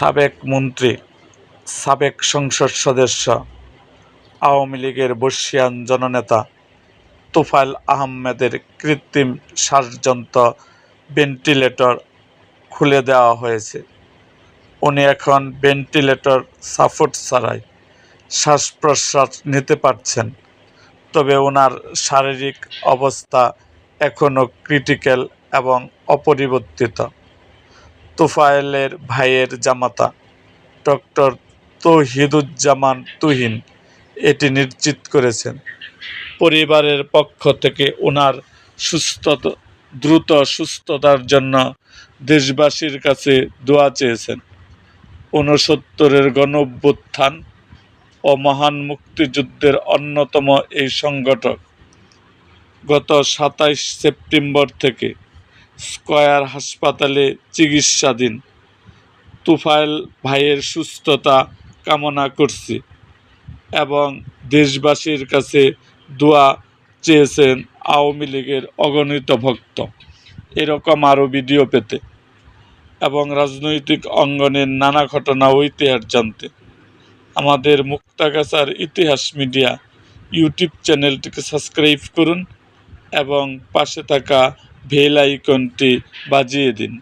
সাবেক মন্ত্রী, সাবেক সংসদ সদস্য, আওয়ামী লীগের বর্ষিয়ান জননেতা তোফায়েল আহমেদের কৃত্রিম শ্বাসযন্ত্র ভেন্টিলেটর খুলে দেওয়া হয়েছে। উনি এখন ভেন্টিলেটর সাপোর্ট ছাড়াই শ্বাস প্রশ্বাস নিতে পারছেন, তবে ওনার শারীরিক অবস্থা এখনও ক্রিটিক্যাল এবং অপরিবর্তিত। তোফায়েলের ভাইয়ের জামাতা, ডক্টর তৌহিদুজ্জামান তুহিন, এটি নিশ্চিত করেছেন। পরিবারের পক্ষ থেকে ওনার সুস্থ, দ্রুত সুস্থতার জন্য দেশবাসীর কাছে দোয়া চেয়েছেন। ঊনসত্তরের গণভ্যুত্থান ও মহান মুক্তিযুদ্ধের অন্যতম এই সংগঠক গত সাতাইশ সেপ্টেম্বর থেকে স্কয়ার হাসপাতালে চিকিৎসাধীন। তুফাইল ভাইয়ের সুস্থতা কামনা করছি এবং দেশবাসীর কাছে দোয়া চেয়েছেন আওয়ামী লীগের অগণিত ভক্ত। এরকম আরও ভিডিও পেতে এবং রাজনৈতিক অঙ্গনের নানা ঘটনা ও ইতিহাস জানতে। আমাদের মুক্তাগাছার ইতিহাস মিডিয়া ইউটিউব চ্যানেলটিকে সাবস্ক্রাইব করুন এবং পাশে থাকা বেল আইকনটি বাজিয়ে দিন।